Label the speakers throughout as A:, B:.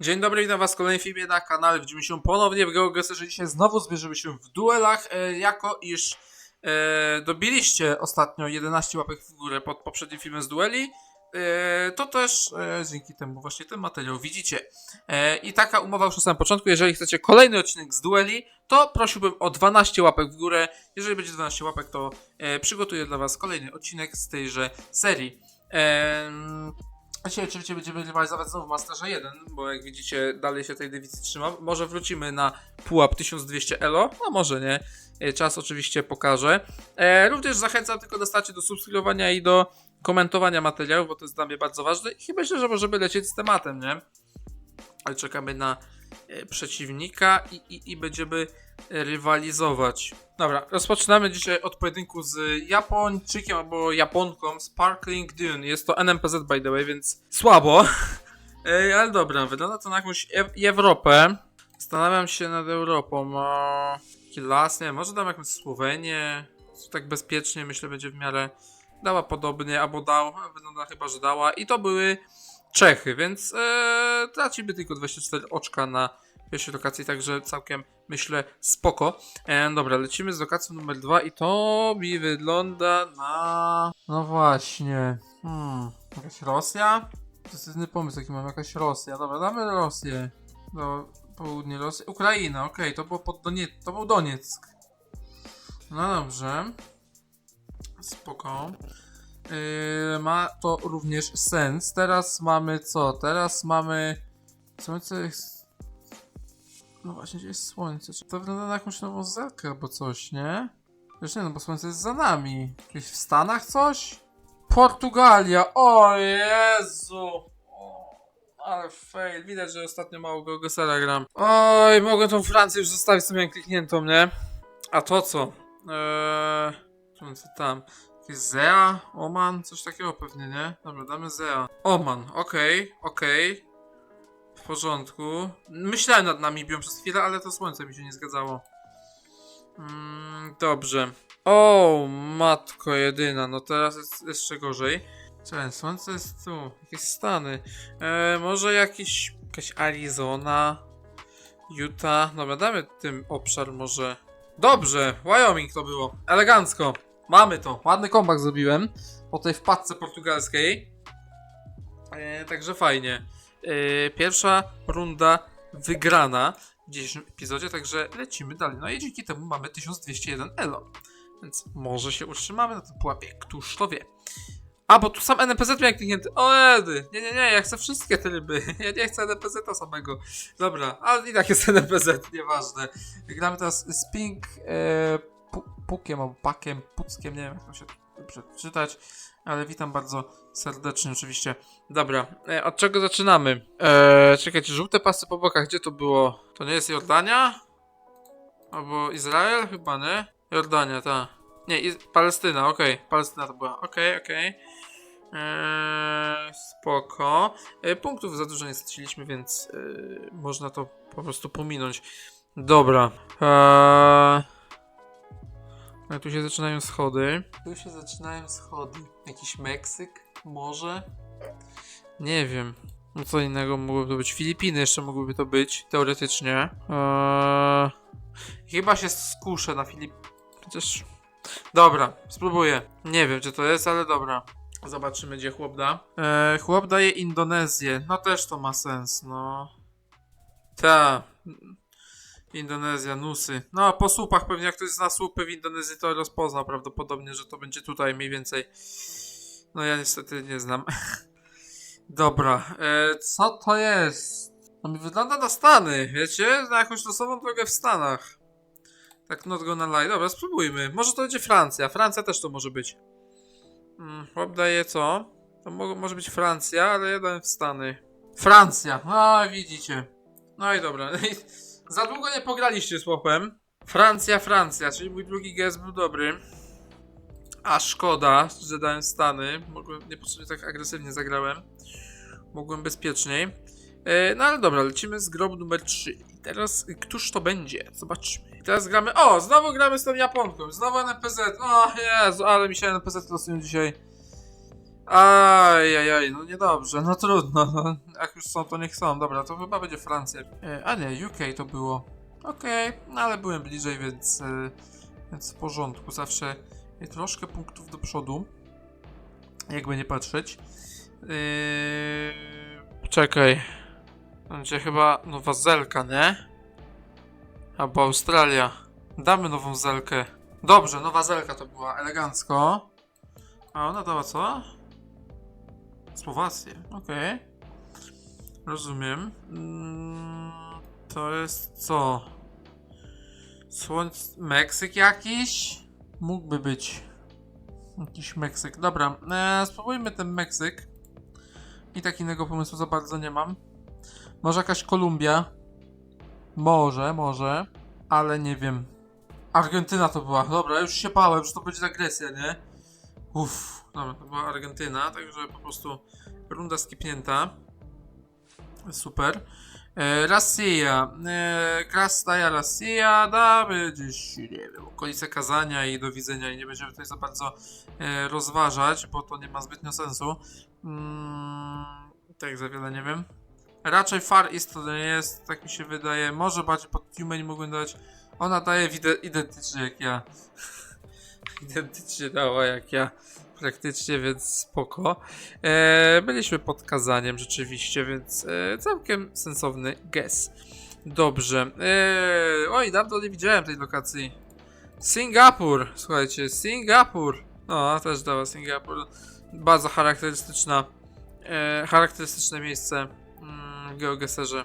A: Dzień dobry, witam was w kolejnym filmie na kanale. Widzimy się ponownie w GeoGuessrze. Dzisiaj znowu zbierzemy się w duelach, e, jako iż e, dobiliście ostatnio 11 łapek w górę pod poprzednim filmem z dueli. E, to też e, dzięki temu właśnie ten materiał widzicie. E, I taka umowa już na samym początku. Jeżeli chcecie kolejny odcinek z dueli, to prosiłbym o 12 łapek w górę. Jeżeli będzie 12 łapek, to e, przygotuję dla was kolejny odcinek z tejże serii. Em, Dzisiaj oczywiście będziemy rywalizować znowu w Masterze 1, bo jak widzicie dalej się tej dywizji trzymam. Może wrócimy na pułap 1200 elo, a może nie. E, Czas oczywiście pokaże. E, również zachęcam tylko do do subskrybowania i do komentowania materiałów, bo to jest dla mnie bardzo ważne. I myślę, że możemy lecieć z tematem, nie? Ale czekamy na e, przeciwnika i, i, i będziemy rywalizować. Dobra, rozpoczynamy dzisiaj od pojedynku z Japończykiem albo Japonką Sparkling Dune. Jest to NMPZ by the way, więc słabo. Ej, ale dobra, wygląda to na jakąś Europę. Zastanawiam się nad Europą. Jaki las, nie może dam jakąś Słowenię. Tak bezpiecznie, myślę, będzie w miarę dała podobnie, albo dał, a wygląda chyba, że dała. I to były Czechy, więc e, tracimy tylko 24 oczka na pierwszej lokacji, także całkiem myślę spoko. E, dobra, lecimy z lokacją numer dwa i to mi wygląda na... No właśnie. Hmm, jakaś Rosja? To jest pomysł jaki mam, jakaś Rosja. Dobra, damy Rosję. Do południe Rosji. Ukraina, okej, to było pod Donie... to był Donieck. No dobrze. Spoko. Yy, ma to również sens. Teraz mamy co? Teraz mamy... Słońce jest... No właśnie, gdzie jest słońce? Czy to wygląda na jakąś nową zelkę albo coś, nie? Wiesz nie, no bo słońce jest za nami. Gdzieś w Stanach coś? Portugalia! O Jezu! Ale fail. Widać, że ostatnio mało Gogosera gram. Oj, mogę tą Francję już zostawić sobie klikniętą, nie? A to co? Eee... Co tam? Jakieś Zea? Oman? Coś takiego pewnie, nie? Dobra, damy Zea. Oman, okej, okej. W porządku. Myślałem nad Namibią przez chwilę, ale to słońce mi się nie zgadzało. Mm, dobrze. O, matko jedyna, no teraz jest jeszcze gorzej. Czekaj, słońce jest tu. Jakieś Stany. E, może jakiś, jakaś Arizona, Utah. Dobra, damy tym obszar może. Dobrze, Wyoming to było. Elegancko. Mamy to. Ładny kombak zrobiłem po tej wpadce portugalskiej. E, także fajnie. E, pierwsza runda wygrana w dzisiejszym epizodzie, także lecimy dalej. No i dzięki temu mamy 1201 elo. Więc może się utrzymamy na tym pułapie. Któż to wie? A, bo tu sam NPZ miał kliknięty. O, edy. Nie, nie, nie, ja chcę wszystkie te ryby. Ja nie chcę NPZ-a samego. Dobra, ale i tak jest NPZ, nieważne. Gramy teraz z Pink e, pu, Pukiem albo Pakiem, Puckiem, nie wiem jak to się przeczytać. Ale witam bardzo serdecznie oczywiście. Dobra, e, od czego zaczynamy? E, czekajcie, żółte pasy po bokach, gdzie to było? To nie jest Jordania? Albo Izrael? Chyba, nie? Jordania, ta. Nie, Iz Palestyna, okej. Palestyna to była, okej, okej. Eee, spoko. E, punktów za dużo nie straciliśmy, więc e, można to po prostu pominąć. Dobra. Eee, no, tu się zaczynają schody. Tu się zaczynają schody. Jakiś Meksyk? Może? Nie wiem. No co innego mogłyby to być? Filipiny jeszcze mogłyby to być, teoretycznie. Eee, chyba się skuszę na Filip... Chociaż... Dobra, spróbuję. Nie wiem, czy to jest, ale dobra. Zobaczymy, gdzie chłop da. Eee, chłop daje Indonezję. No też to ma sens, no. Ta. Indonezja, Nusy. No, po słupach pewnie jak ktoś zna słupy w Indonezji, to rozpoznał prawdopodobnie, że to będzie tutaj mniej więcej. No ja niestety nie znam. Dobra, e, co to jest? No mi wygląda na Stany, wiecie? Na jakąś losową drogę w Stanach. Tak not gonna lie. Dobra, spróbujmy. Może to będzie Francja. Francja też to może być. Mm, chłop daje co? To mo może być Francja, ale ja dałem w Stany. Francja. A, widzicie. No i dobra. Za długo nie pograliście z. Francja, Francja, czyli mój drugi gest był dobry. A szkoda, że dałem Stany. Mogłem, niepotrzebnie tak agresywnie zagrałem. Mogłem bezpieczniej. E, no ale dobra, lecimy z grobu numer 3. I teraz, któż to będzie? Zobaczmy. I teraz gramy. O, znowu gramy z tą Japonką. Znowu NPZ. O Jezu, ale mi się NPZ losują dzisiaj. Ajajaj, no niedobrze, no trudno. No, jak już są, to niech są. Dobra, to chyba będzie Francja. E, a nie, UK to było. Okej, no ale byłem bliżej, więc, e, więc w porządku. Zawsze e, troszkę punktów do przodu. Jakby nie patrzeć. Czekaj. Będzie chyba Nowa Zelka, nie? Albo Australia. Damy Nową Zelkę. Dobrze, Nowa Zelka to była elegancko. A ona dała co? Słowację, okej. Rozumiem. Mm, to jest co? Słońce... Meksyk jakiś? Mógłby być. Jakiś Meksyk. Dobra, e, spróbujmy ten Meksyk. I tak innego pomysłu za bardzo nie mam. Może jakaś Kolumbia? Może, może. Ale nie wiem. Argentyna to była. Dobra, już się bałem, że to będzie agresja, nie? Uff, dobra, to była Argentyna, także po prostu runda skipnięta. Super. E, Rosja. E, Krasnaja Rosja. Damy gdzieś, nie wiem, okolice Kazania i do widzenia i nie będziemy tutaj za bardzo e, rozważać, bo to nie ma zbytnio sensu. Mm, tak za wiele nie wiem. Raczej Far East to nie jest, tak mi się wydaje. Może bardziej pod Tumen mogłem dać. Ona daje identycznie jak ja. identycznie dała jak ja. Praktycznie, więc spoko. E, byliśmy pod kazaniem rzeczywiście, więc e, całkiem sensowny guess. Dobrze. E, oj, dawno nie widziałem tej lokacji. Singapur, słuchajcie, Singapur. No, też dała Singapur. Bardzo charakterystyczna, e, charakterystyczne miejsce mm, w geogeserze.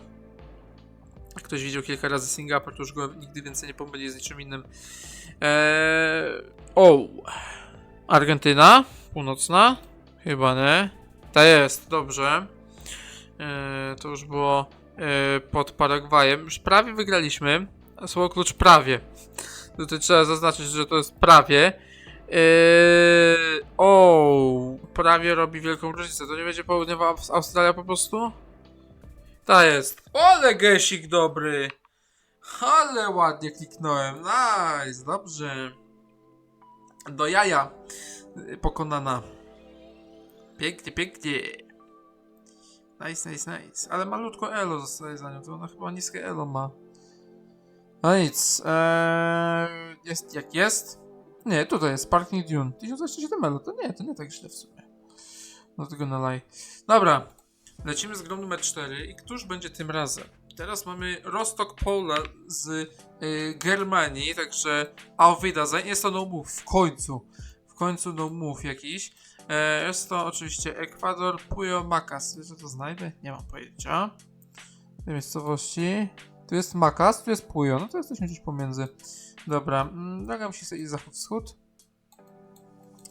A: Jak ktoś widział kilka razy Singapur, to już go nigdy więcej nie pomyli z niczym innym. Eee, o! Argentyna? Północna? Chyba nie. Ta jest, dobrze. Eee, to już było e, pod Paragwajem. Już prawie wygraliśmy. Słowo klucz prawie. Tutaj trzeba zaznaczyć, że to jest prawie. Eee, o, prawie robi wielką różnicę. To nie będzie południowa Aus- Australia po prostu? Ta jest. Ole gesik dobry. Ale ładnie kliknąłem. Nice, dobrze. Do jaja pokonana. Pięknie, pięknie. Nice, nice, nice. Ale malutko elo zostaje za nią. To ona chyba niskie elo ma. No nic. Eee, jest jak jest. Nie, tutaj jest Parking Dune. 1027 elo. To nie, to nie tak źle w sumie. No tego na laj. Dobra. Lecimy z grą numer 4 i któż będzie tym razem? Teraz mamy Rostock Pola z y, Germanii, także auf Wiedersehen. Jest to no move, w końcu. W końcu no move jakiś. E, jest to oczywiście Ekwador, Puyo Macas. Wiesz, że to znajdę? Nie mam pojęcia. Tej miejscowości. Tu jest Macas, tu jest Puyo. No to jesteśmy gdzieś pomiędzy. Dobra, mm, droga musi sobie iść zachód-wschód.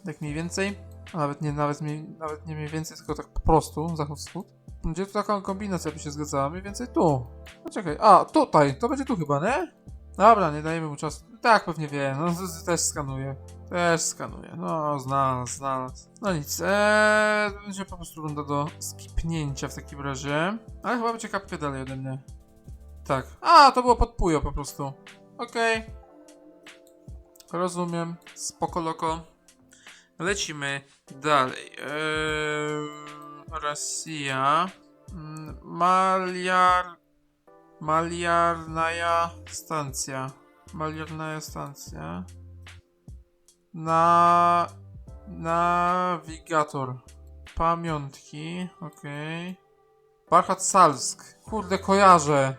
A: Tak mniej więcej. A nawet nie, nawet, nawet nie mniej więcej, tylko tak po prostu, zachód-wschód. Gdzie tu taka kombinacja by się zgadzała? Mniej więcej tu. No czekaj, a tutaj, to będzie tu chyba, nie? Dobra, nie dajemy mu czasu. Tak, pewnie wie, no też skanuje. Też skanuje, no znalazł, znalazł. No nic, eee, będzie po prostu runda do skipnięcia w takim razie. Ale chyba będzie kapkę dalej ode mnie. Tak, a to było pod Pujo po prostu. Okej. Rozumiem, spoko loko. Lecimy dalej. Eee, Rosja. Mm, Maliar. Maliarnaja stacja. Maliarnaja stacja. Na. Nawigator. Pamiątki. Okej. Barchat Salsk. Kurde, kojarzę.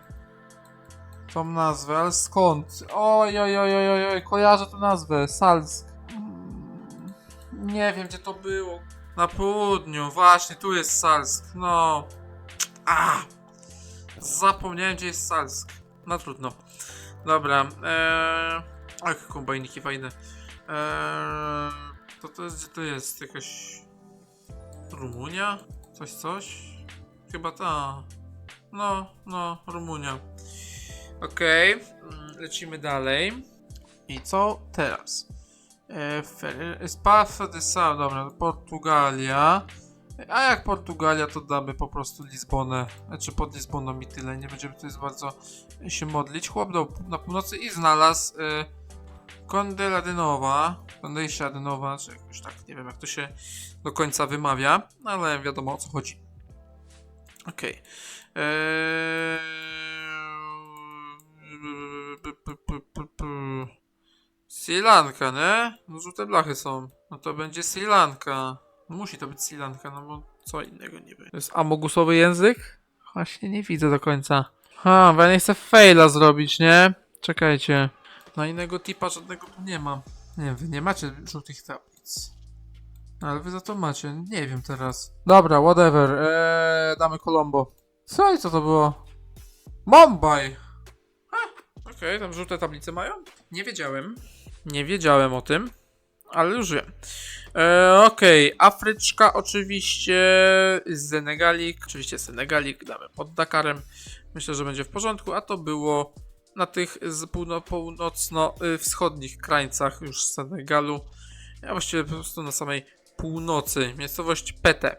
A: Tą nazwę, ale skąd? Oj, oj, oj, oj, oj, kojarzę tę nazwę. Salsk. Mm, Nie wiem, gdzie to było. Na południu, właśnie, tu jest Salsk. No. A! Zapomniałem, gdzie jest Salsk. No trudno. Dobra. Eee... Ach, kombajniki fajne. Eee... To to jest, gdzie to jest? Jakaś... Rumunia? Coś, coś? Chyba ta. No, no, Rumunia. Okej, mm, lecimy dalej. I co teraz? E, Espacio de Sal, dobra, Portugalia. A jak Portugalia, to damy po prostu Lizbonę. Znaczy pod Lizboną i tyle. Nie będziemy tutaj za bardzo się modlić. Chłop na północy i znalazł e, Kondeladynowa, Kondejsiadynowa, czy jakoś tak, nie wiem jak to się do końca wymawia, ale wiadomo o co chodzi. Okej. Eee... Sri Lanka, nie? No żółte blachy są. No to będzie Sri Lanka. Musi to być Sri Lanka, no bo co innego nie wiem. To jest amogusowy język? Właśnie nie widzę do końca. Ha, bo ja nie chcę faila zrobić, nie? Czekajcie. Na innego tipa żadnego tu nie ma. Nie wiem, wy nie macie żółtych tablic. No, Ale wy za to macie, nie wiem teraz. Dobra, whatever. Eee, damy Colombo. Co i co to było? Mumbai! Okej, tam żółte tablice mają? Nie wiedziałem. Nie wiedziałem o tym, ale już wiem. E, Okej, Afryczka oczywiście, Senegalik, oczywiście Senegalik damy pod Dakarem. Myślę, że będzie w porządku, a to było na tych z półno- północno-wschodnich krańcach już Senegalu. Ja właściwie po prostu na samej północy, miejscowość Pete.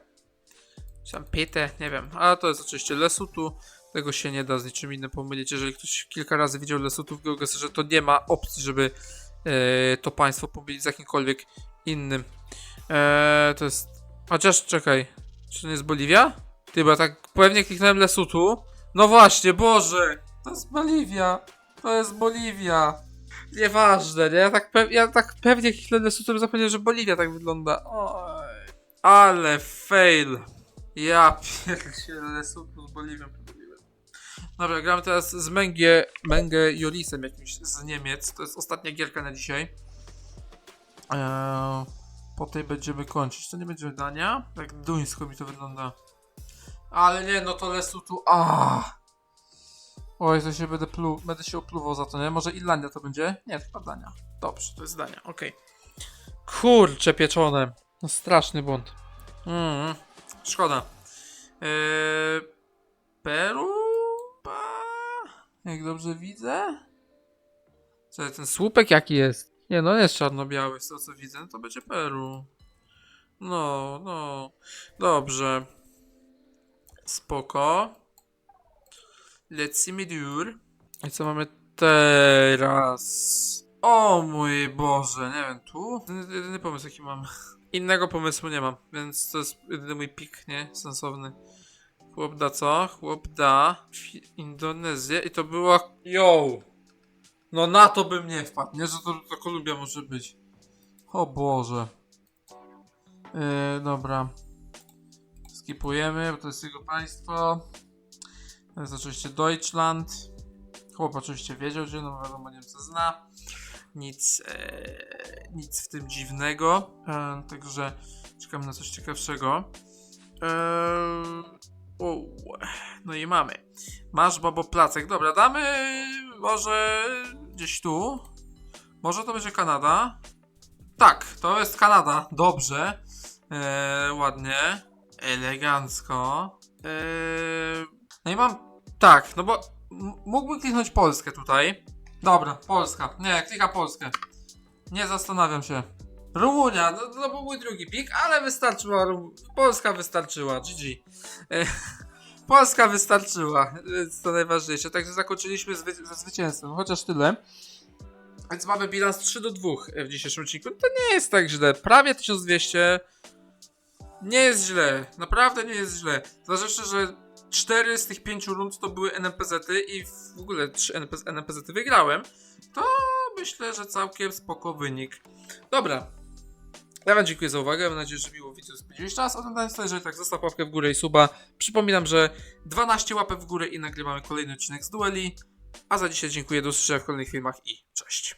A: Czy tam Pete, nie wiem, ale to jest oczywiście Lesutu. Tego się nie da z niczym innym pomylić. Jeżeli ktoś kilka razy widział Lesutu w geogeserze, to nie ma opcji, żeby e, to państwo pomylić z jakimkolwiek innym. E, to jest. Chociaż czekaj. Czy to nie jest Boliwia? Ty, bo ja tak pewnie kliknąłem Lesutu. No właśnie, Boże! To jest Boliwia! To jest Boliwia! Nieważne, nie? Ja tak, pe- ja tak pewnie kliknąłem Lesutu, bym zapomniał, że Boliwia tak wygląda. Oj. Ale fail! Ja pierdzielę Lesutu z Boliwią. Dobra, gramy teraz z Mengę, Mengę Jolisem jakimś z Niemiec. To jest ostatnia gierka na dzisiaj. Eee, po tej będziemy kończyć. To nie będzie Dania. Tak duńsko mi to wygląda. Ale nie, no to Lesutu. A. Oj, to się będę, plu, będę się opluwał za to, nie? Może Irlandia to będzie? Nie, to chyba Dania. Dobrze, to jest Dania, okej. Kurcze pieczone. No straszny błąd. Mm, szkoda. Eee, Peru? Jak dobrze widzę? Co, ten słupek jaki jest? Nie, no jest czarno-biały, z tego co widzę, no to będzie Peru. No, no. Dobrze. Spoko. Let's me dur. I co mamy teraz? O mój Boże, nie wiem, tu? Jedyny, jedyny pomysł jaki mam. Innego pomysłu nie mam, więc to jest jedyny mój pik, nie? Sensowny. Chłop da co? Chłop da Indonezję i to była... Yo! No na to bym nie wpadł, nie? Że to, to Kolumbia może być. O Boże. Yy, dobra. Skipujemy, bo to jest jego państwo. To jest oczywiście Deutschland. Chłop oczywiście wiedział, że no wiadomo, Niemcy zna. Nic, e, nic w tym dziwnego. E, także czekam na coś ciekawszego. E, no i mamy. Masz babo placek. Dobra, damy może gdzieś tu. Może to będzie Kanada. Tak, to jest Kanada. Dobrze. E, ładnie. Elegancko. E, no i mam. Tak, no bo mógłbym kliknąć Polskę tutaj. Dobra, Polska. Nie, klika Polskę. Nie zastanawiam się. Rumunia, no to był mój drugi pik, ale wystarczyła. Polska wystarczyła. GG. E, Polska wystarczyła, więc to najważniejsze. Także zakończyliśmy ze zwycięstwem, chociaż tyle. Więc mamy bilans 3 do 2 w dzisiejszym odcinku. To nie jest tak źle. Prawie 1200. Nie jest źle. Naprawdę nie jest źle. Zważywszy, że 4 z tych 5 rund to były NPZ-y i w ogóle 3 NPZ NPZ-y wygrałem, to myślę, że całkiem spoko wynik. Dobra. Ja wam dziękuję za uwagę. Mam nadzieję, że miło widzę spędziłeś czas. Oglądając to, jeżeli tak, zostaw łapkę w górę i suba. Przypominam, że 12 łapek w górę i nagrywamy kolejny odcinek z dueli. A za dzisiaj dziękuję, do usłyszenia w kolejnych filmach i cześć.